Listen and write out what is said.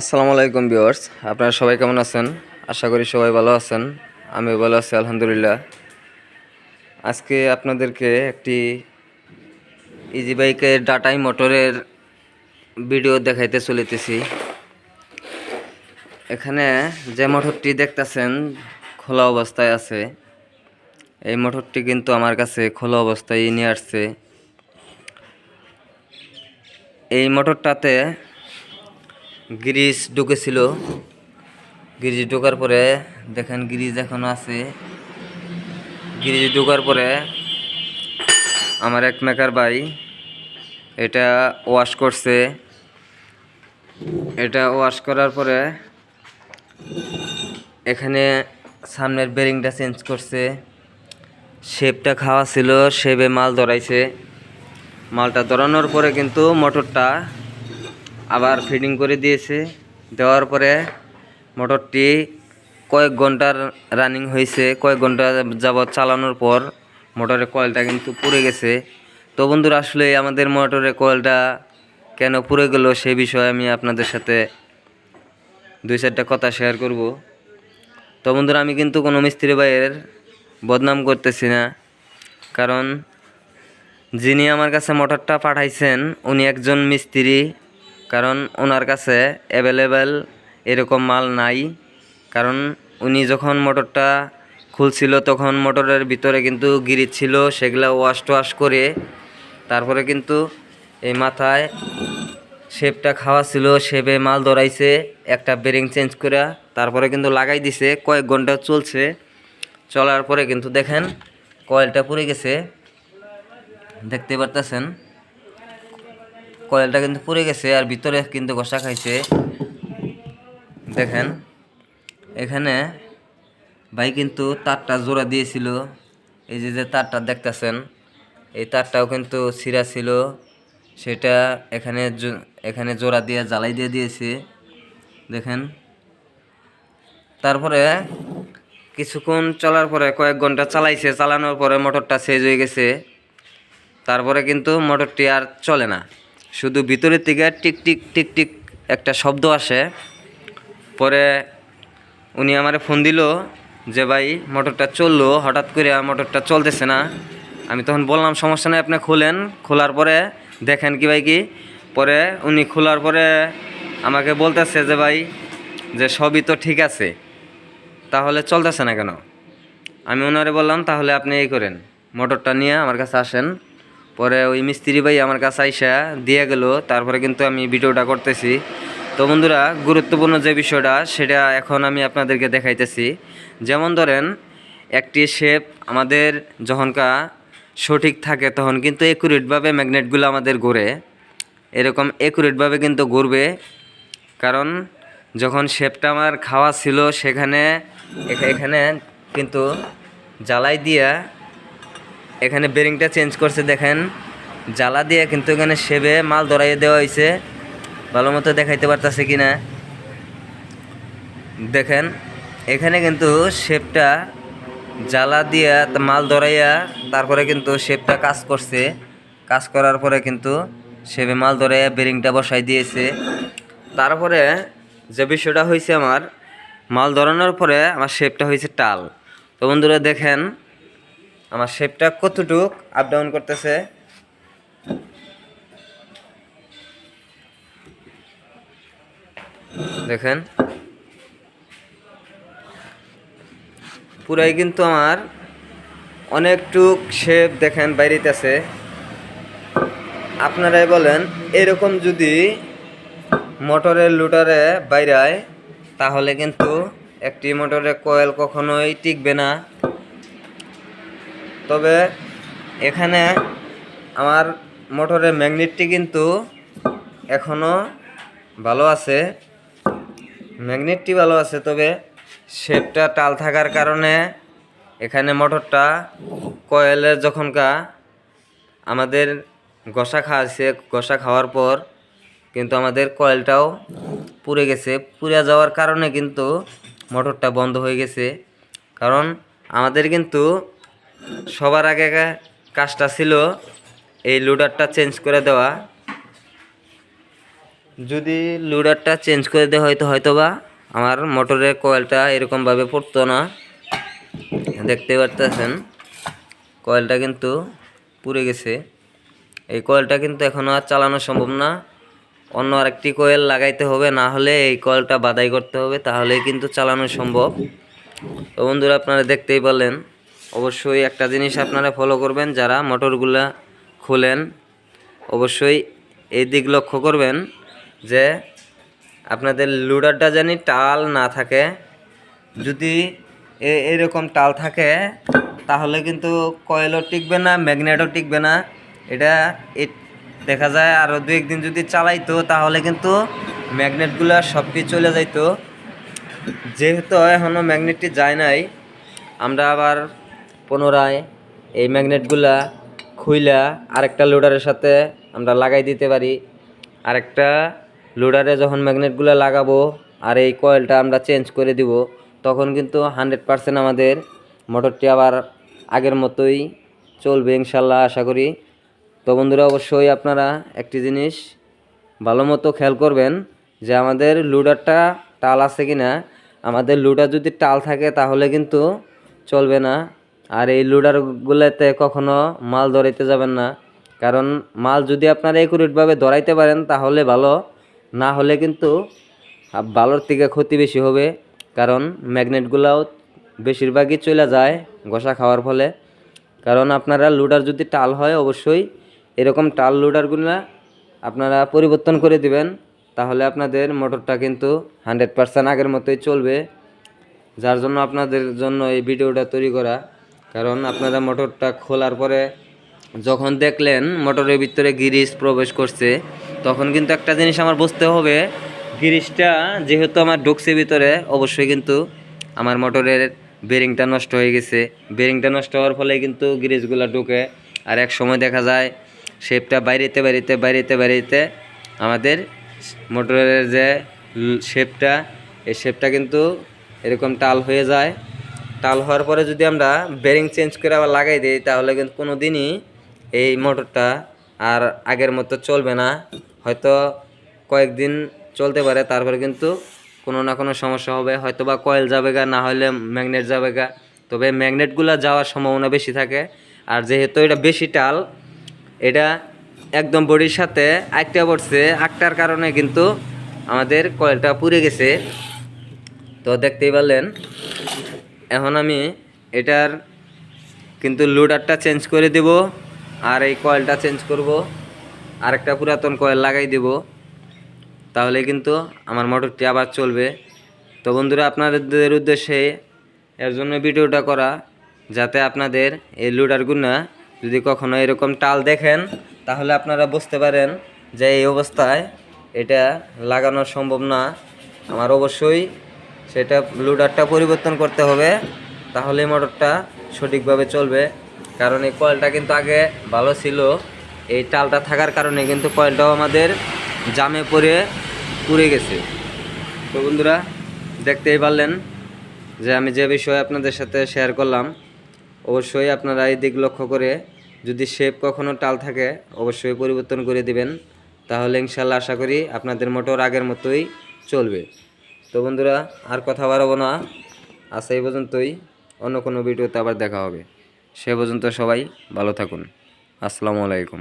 আসসালামু আলাইকুম ভিউয়ার্স, আপনারা সবাই কেমন আছেন? আশা করি সবাই ভালো আছেন আমি ভালো আছি, আলহামদুলিল্লাহ। আজকে আপনাদেরকে একটি ইজি বাইকের ডাটাই মোটরের ভিডিও দেখাইতে চলিতেছি। এখানে যে মোটরটি দেখতেছেন, খোলা অবস্থায় আছে। এই মোটরটি কিন্তু আমার কাছে খোলা অবস্থায় নিয়ে আসছে। এই মোটরটাতে গ্রিস ঢুকেছিল। গ্রিজ ঢোকার পরে দেখেন গ্রিজ এখনও আছে। গ্রিজ ঢোকার পরে আমার এক মেকার ভাই এটা ওয়াশ করছে। এটা ওয়াশ করার পরে এখানে সামনের বেরিংটা চেঞ্জ করছে। শেপটা খাওয়া ছিল, শেপে মাল ধরাইছে। মালটা ধরানোর পরে কিন্তু মোটরটা আবার ফিটিং করে দিয়েছে। দেওয়ার পরে মোটরটি কয়েক ঘণ্টার রানিং হয়েছে। কয়েক ঘণ্টা যাবৎ চালানোর পর মোটরের কয়েলটা কিন্তু পুড়ে গেছে। তো বন্ধুরা, আসলে আমাদের মোটরের কয়েলটা কেন পুড়ে গেল সে বিষয়ে আমি আপনাদের সাথে দুই চারটা কথা শেয়ার করব। তো বন্ধুরা, আমি কিন্তু কোনো মিস্ত্রি ভাইয়ের বদনাম করতেছি না। কারণ যিনি আমার কাছে মোটরটা পাঠাইছেন, উনি একজন মিস্ত্রি। কারণ ওনার কাছে অ্যাভেলেবেল এরকম মাল নাই। কারণ উনি যখন মোটরটা খুলছিল তখন মোটরের ভিতরে কিন্তু গিরিজ ছিল, সেগুলা ওয়াশ টোয়াশ করে তারপরে কিন্তু এই মাথায় শেপটা খাওয়া ছিল শেপে মাল ধরাইছে, একটা বেরিং চেঞ্জ করে তারপরে কিন্তু লাগাই দিছে, কয়েক ঘণ্টা চলছে। চলার পরে কিন্তু দেখেন কয়েলটা পড়ে গেছে। দেখতে পারতেছেন? কয়েলটা কিন্তু পুড়ে গেছে আর ভিতরে কিন্তু ঘষা খাইছে। দেখেন, এখানে ভাই কিন্তু তারটা জোড়া দিয়েছিল। এই যে যে তারটা দেখতেছেন, এই তারটাও কিন্তু ছিঁড়া ছিল। সেটা এখানে এখানে জোড়া দিয়ে, জ্বালাই দিয়ে দিয়েছে। দেখেন, তারপরে কিছুক্ষণ চলার পরে কয়েক ঘণ্টা চালাইছে। চালানোর পরে মোটরটা সেজ হয়ে গেছে। তারপরে কিন্তু মোটরটি আর চলে না। শুধু ভিতরের থেকে টিক টিক টিক টিক একটা শব্দ আসে। পরে উনি আমারে ফোন দিল যে, ভাই, মোটরটা চলল। হঠাৎ করে মোটরটা চলতেছে না। আমি তখন বললাম, সমস্যা নেই, আপনি খোলেন। খোলার পরে দেখেন কি ভাই কি? পরে উনি খোলার পরে আমাকে বলতেছে যে, ভাই, যে সবই তো ঠিক আছে, তাহলে চলতেছে না কেন? আমি ওনারে বললাম, তাহলে আপনি এই করেন। মোটরটা নিয়ে আমার কাছে আসেন। পরে ওই মিস্ত্রি ভাই আমার কাছে আইসা দিয়ে গেল, তারপরে কিন্তু আমি ভিডিওটা করতেছি। তো বন্ধুরা, গুরুত্বপূর্ণ যে বিষয়টা, সেটা এখন আমি আপনাদেরকে দেখাইতেছি। যেমন ধরেন, একটি শেপ আমাদের যখনকা সঠিক থাকে তখন কিন্তু একুরেটভাবে ম্যাগনেটগুলো আমাদের ঘোরে। এরকম একুরেটভাবে কিন্তু ঘুরবে, কারণ যখন শেপটা আমার খাওয়া ছিল সেখানে, এখা- এখানে কিন্তু জ্বালাই দিয়া এখানে বেরিংটা চেঞ্জ করছে, দেখেন। জ্বালা দিয়ে কিন্তু এখানে শেবে মাল ধরাইয়ে দেওয়া হয়েছে ভালো মতো দেখাইতে পারতেছে কি না দেখেন, এখানে কিন্তু শেপটা জ্বালা দিয়া মাল ধরাইয়া তারপরে কিন্তু শেপটা কাজ করছে। কাজ করার পরে কিন্তু শেপে মাল ধরাইয়া বেরিংটা বসাই দিয়েছে। তারপরে যে বিষয়টা হয়েছে আমার, মাল ধরানোর পরে আমার শেপটা হয়েছে টাল। তো বন্ধুরা দেখেন আমার শেপটা কতটুক আপ ডাউন করতেছে? দেখেন। পুরাই কিন্তু আমার অনেকটুক শেপ দেখেন বাইরেতেছে। আপনারাই বলেন, এরকম যদি মোটরের লুটারে বাইরায়, তাহলে কিন্তু একটি মোটরের কয়েল কখনোই টিকবে না। তবে এখানে আমার মোটরের ম্যাগনেটটি কিন্তু এখনও ভালো আছে। ম্যাগনেটটি ভালো আছে, তবে শেপটা টাল থাকার কারণে এখানে মোটরটা কয়েলের যখনকা আমাদের গসা খাওয়াছে গসা খাওয়ার পর কিন্তু আমাদের কয়েলটাও পুড়ে গেছে। পুড়ে যাওয়ার কারণে কিন্তু মোটরটা বন্ধ হয়ে গেছে। কারণ আমাদের কিন্তু সবার আগে কাজটা ছিল এই লোডারটা চেঞ্জ করে দেওয়া। যদি লোডারটা চেঞ্জ করে দেওয়া হয়তো হয়তো বা আমার মোটরের কয়েলটা এরকমভাবে পড়তো না। দেখতে পারতেছেন কয়েলটা কিন্তু পুড়ে গেছে। এই কয়েলটা কিন্তু এখনও আর চালানো সম্ভব না। অন্য আরেকটি কয়েল লাগাইতে হবে, না হলে এই কয়েলটা বাদাই করতে হবে, তাহলেই কিন্তু চালানো সম্ভব। বন্ধুরা, আপনারা দেখতেই পারলেন অবশ্যই একটা জিনিস আপনারা ফলো করবেন, যারা মোটরগুলা খোলেন, অবশ্যই এই দিক লক্ষ্য করবেন যে আপনাদের লুডারটা জানি টাল না থাকে। যদি এরকম টাল থাকে, তাহলে কিন্তু কয়েলও টিকবে না ম্যাগনেটও টিকবে না। এটা দেখা যায় আরও দু একদিন যদি চালাইতো, তাহলে কিন্তু ম্যাগনেটগুলো সব কিছু চলে যাইতো। যেহেতু এখনও ম্যাগনেটটি যায় নাই, আমরা আবার পুনরায় এই ম্যাগনেটগুলা খুইলা আরেকটা লোডারের সাথে আমরা লাগাই দিতে পারি। আরেকটা লোডারে যখন ম্যাগনেটগুলো লাগাবো আর এই কয়েলটা আমরা চেঞ্জ করে দিব, তখন কিন্তু হান্ড্রেড পারসেন্ট আমাদের মোটরটি আবার আগের মতোই চলবে ইনশাল্লাহ, আশা করি। তো বন্ধুরা, অবশ্যই আপনারা একটি জিনিস ভালো মতো খেয়াল করবেন যে আমাদের লুডারটা টাল আছে কি না আমাদের লুডার যদি টাল থাকে তাহলে কিন্তু চলবে না। আর এই লুডারগুলোতে কখনো মাল ধরাইতে যাবেন না। কারণ মাল যদি আপনারা একুরেটভাবে ধরাইতে পারেন, তাহলে ভালো। না হলে কিন্তু ভালোর থেকে ক্ষতি বেশি হবে। কারণ ম্যাগনেটগুলাও বেশিরভাগই চলে যায় ঘষা খাওয়ার ফলে। কারণ আপনারা লুডার যদি টাল হয়, অবশ্যই এরকম টাল লুডারগুলো আপনারা পরিবর্তন করে দিবেন। তাহলে আপনাদের মোটরটা কিন্তু হান্ড্রেড পার্সেন্ট আগের মতোই চলবে। যার জন্য আপনাদের জন্য এই ভিডিওটা তৈরি করা কারণ আপনারা মোটরটা খোলার পরে যখন দেখলেন মোটরের ভিতরে গিরিস প্রবেশ করছে, তখন কিন্তু একটা জিনিস আমার বুঝতে হবে গিরিসটা যেহেতু আমার ঢুকছে ভিতরে, অবশ্যই কিন্তু আমার মোটরের বেরিংটা নষ্ট হয়ে গেছে। বেরিংটা নষ্ট হওয়ার ফলে কিন্তু গিরিসগুলো ঢুকে। আর এক সময় দেখা যায় শেপটা বাইরেতে বাইরেতে বাইরেতে বাইরেতে আমাদের মোটরের যে শেপটা এই শেপটা কিন্তু এরকম টাল হয়ে যায়। টাল হওয়ার পরে যদি আমরা বেরিং চেঞ্জ করে আবার লাগাই দিই, তাহলে কিন্তু কোনো দিনই এই মোটরটা আর আগের মতো চলবে না। হয়তো কয়েকদিন চলতে পারে, তারপরে কিন্তু কোনো না কোনো সমস্যা হবে। হয়তো বা কয়েল যাবে গা, না হলে ম্যাগনেট যাবে গা। তবে ম্যাগনেটগুলো যাওয়ার সম্ভাবনা বেশি থাকে। আর যেহেতু এটা বেশি টাল এটা একদম বডির সাথে আটটা পড়ছে। আটটার কারণে কিন্তু আমাদের কয়েলটা পুড়ে গেছে। তো দেখতেই পারলেন এখন আমি এটার কিন্তু লোডারটা চেঞ্জ করে দেব আর এই কয়েলটা চেঞ্জ করব। আরেকটা পুরাতন কয়েল লাগাই দেব। তাহলে কিন্তু আমার মোটরটি আবার চলবে। তো বন্ধুরা, আপনাদের উদ্দেশ্যে এর জন্য ভিডিওটা করা, যাতে আপনাদের এই লোডারগুনা যদি কখনো এরকম টাল দেখেন, তাহলে আপনারা বুঝতে পারেন যে এই অবস্থায় এটা লাগানো সম্ভব না। আমার অবশ্যই সেটা লোডারটা পরিবর্তন করতে হবে তাহলে মোটরটা সঠিকভাবে চলবে। কারণ এই কয়েলটা কিন্তু আগে ভালো ছিল, এই টালটা থাকার কারণে কিন্তু কয়েলটাও আমাদের জামে পড়ে পুড়ে গেছে। তো বন্ধুরা, দেখতেই পারলেন যে আমি যে বিষয়ে আপনাদের সাথে শেয়ার করলাম, অবশ্যই আপনারা এই দিক লক্ষ্য করে যদি শেপ কখনো টাল থাকে, অবশ্যই পরিবর্তন করে দিবেন। তাহলে ইনশাল্লাহ আশা করি আপনাদের মোটর আগের মতোই চলবে। তো বন্ধুরা, আর কথা বাড়াবো না। আর সেই পর্যন্তই। অন্য কোনো ভিডিওতে আবার দেখা হবে। সে পর্যন্ত সবাই ভালো থাকুন। আসসালামু আলাইকুম।